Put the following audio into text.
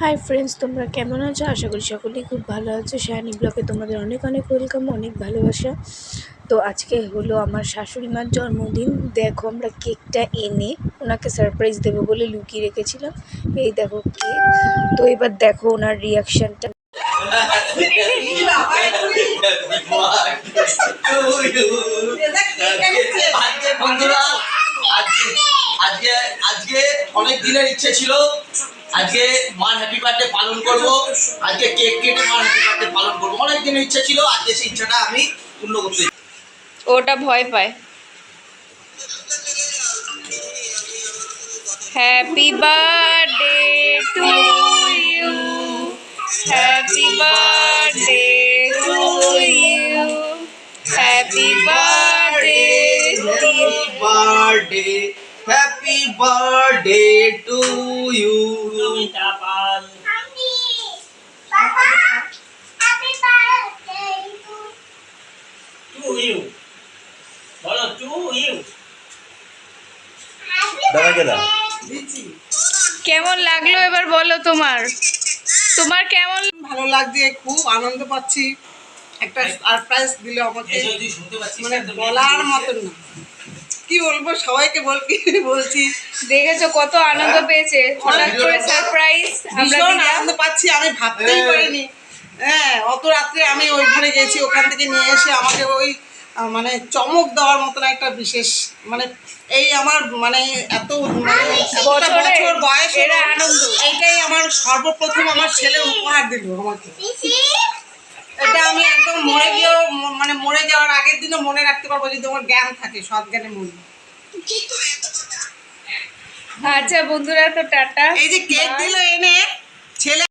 Hi friends তোমরা কেমন আছো? আশা করি সকলেই খুব ভালো আছো। শাহানি ব্লকে তোমাদের অনেক অনেক ওয়েলকাম অনেক ভালোবাসা। তো আজকে হলো আমার শাশুড়ি মার জন্মদিন। দেখো আমরা কেকটা এনে ওনাকে সারপ্রাইজ দেবো বলে লুকিয়ে রেখেছিলাম। এই দেখো কেক। তো এবার দেখো ওনার রিয়াকশানটা আজকে আজকে অনেক দিনের ইচ্ছে ছিল। আজকে মার হ্যাপি বার্থডে পালন করব। আজকে কেক কেটে মার হ্যাপি বার্থডে পালন করব। অনেক দিনের ইচ্ছা ছিল আজকে সেই ইচ্ছাটা আমি পূর্ণ করতে ওটা ভয় পায়। Happy birthday to you happy birthday to you happy birthday birthday happy birthday to you কেমন লাগল এবার বলো তোমার? তোমার কেমন ভালো লাগছে খুব আনন্দ পাচ্ছি। একটা সারপ্রাইজ দিল আমাকে। মানে বলার মতন না। কি বলব সবাইকে বল কি বলছি। দেখেছ কত আনন্দ পেয়েছে? হঠাৎ করে সারপ্রাইজ ভীষণ আনন্দ পাচ্ছি আমি ভাবতেই পারিনি। হ্যাঁ অত রাত্রে আমি ওইখানে গেছি ওখান থেকে নিয়ে এসে আমাকে ওই মানে চমক দেওয়ার মতন একটা বিশেষ মানে এই আমার মানে এত মানে বছরে বয়স আনন্দ। এইটাই আমার সর্বপ্রথম আমার ছেলে উপহার দিল আমাকে। আমি একদম মরে গিয়েও মানে মরে যাওয়ার আগের দিনও মনে রাখতে পারব যদি আমার জ্ঞান থাকে সৎ জ্ঞানে মন আচ্ছা বন্ধুরা তো টাটা। এই যে কেক দিল এনে ছেলে